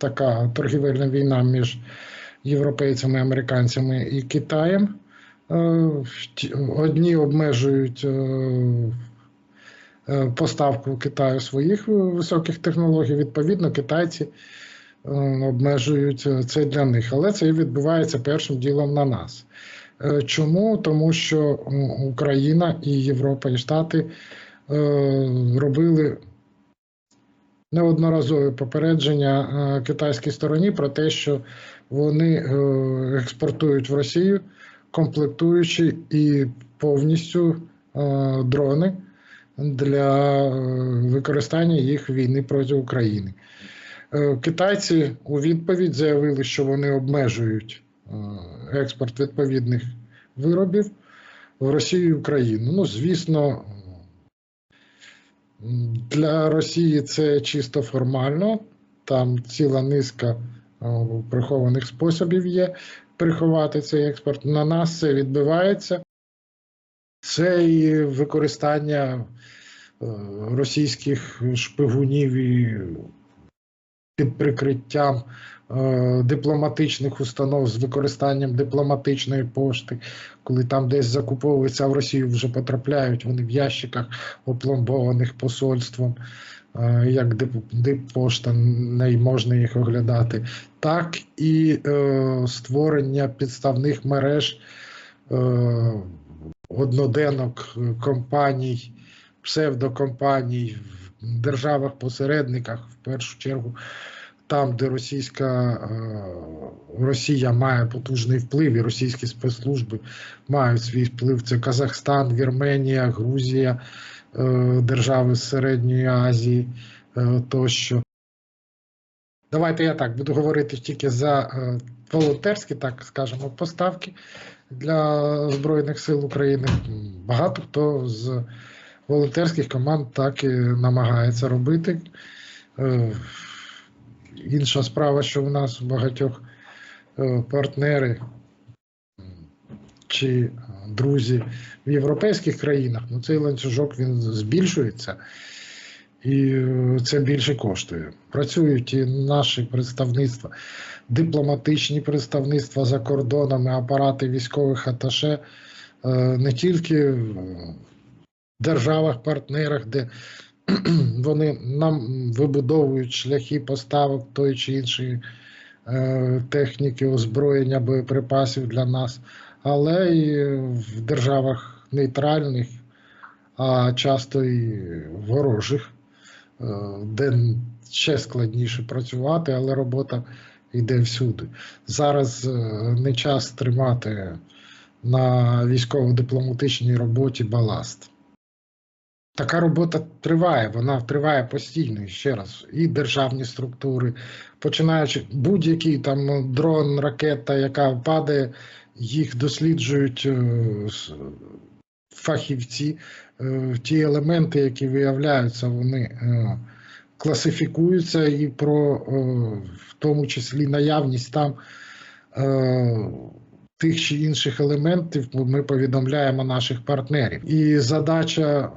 така торгівельна війна між європейцями, американцями і Китаєм. Е, Одні обмежують е, е, поставку Китаю своїх високих технологій. Відповідно, китайці обмежують це для них. Але це відбувається першим ділом на нас. Чому? Тому що Україна і Європа і Штати робили неодноразові попередження е, китайській стороні про те, що вони е, експортують в Росію, комплектуючи і повністю е, дрони для використання їх війни проти України. Китайці у відповідь заявили, що вони обмежують експорт відповідних виробів в Росію і Україну. Ну, звісно, для Росії це чисто формально. Там ціла низка е, прихованих способів є приховати цей експорт. На нас це відбивається. Це і використання е, російських шпигунів і під прикриттям е, дипломатичних установ з використанням дипломатичної пошти, коли там десь закуповуються, в Росію вже потрапляють вони в ящиках, опломбованих посольством, е, як дип- диппошта, не можна їх оглядати, так і е, створення підставних мереж е, одноденок е, компаній, псевдокомпаній державах-посередниках, в першу чергу, там, де російська е, Росія має потужний вплив, і російські спецслужби мають свій вплив. Це Казахстан, Вірменія, Грузія, е, держави Середньої Азії е, тощо. Давайте я так буду говорити тільки за волонтерські, так скажемо, поставки для Збройних сил України. Багато хто з волонтерських команд так і намагається робити. Е, Інша справа, що в нас у багатьох е, партнери чи друзі в європейських країнах, ну цей ланцюжок він збільшується. І е, це більше коштує. Працюють і наші представництва, дипломатичні представництва за кордонами, апарати військових аташе не тільки державах-партнерах, де вони нам вибудовують шляхи поставок тої чи іншої е, техніки, озброєння, боєприпасів для нас, але і в державах нейтральних, а часто і ворожих, е, де ще складніше працювати, але робота йде всюди. Зараз е, не час тримати на військово-дипломатичній роботі баласт. Така робота триває, вона триває постійно ще раз. І державні структури, починаючи будь-який там дрон, ракета, яка падає, їх досліджують е, фахівці. Е, Ті елементи, які виявляються, вони е, класифікуються і про в тому числі наявність там тих чи інших елементів ми повідомляємо наших партнерів. І задача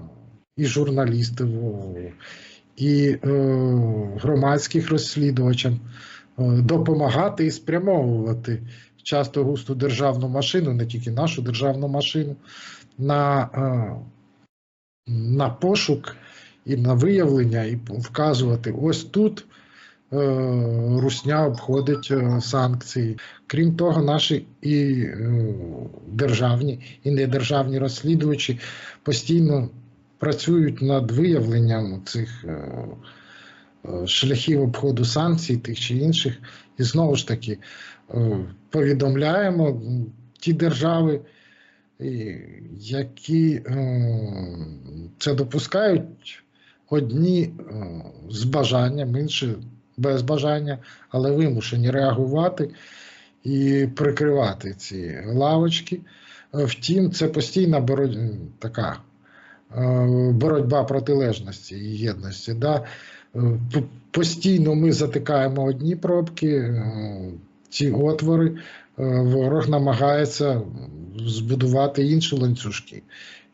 і журналістів, і е, громадських розслідувачам е, допомагати і спрямовувати часто густу державну машину, не тільки нашу державну машину, на, е, на пошук і на виявлення, і вказувати ось тут. Русня обходить санкції. Крім того, наші і державні, і недержавні розслідувачі постійно працюють над виявленням цих е, е, шляхів обходу санкцій, тих чи інших. І знову ж таки е, повідомляємо ті держави, які це допускають, одні з бажанням, інші без бажання, але вимушені реагувати і прикривати ці лавочки. Втім, це постійна боротьба така боротьба протилежності і єдності. Да? Е, Постійно ми затикаємо одні пробки, е, ці отвори, е, ворог намагається збудувати інші ланцюжки.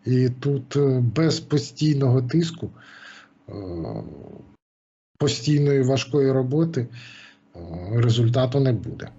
І тут е, без постійного тиску, е, постійної важкої роботи е, результату не буде.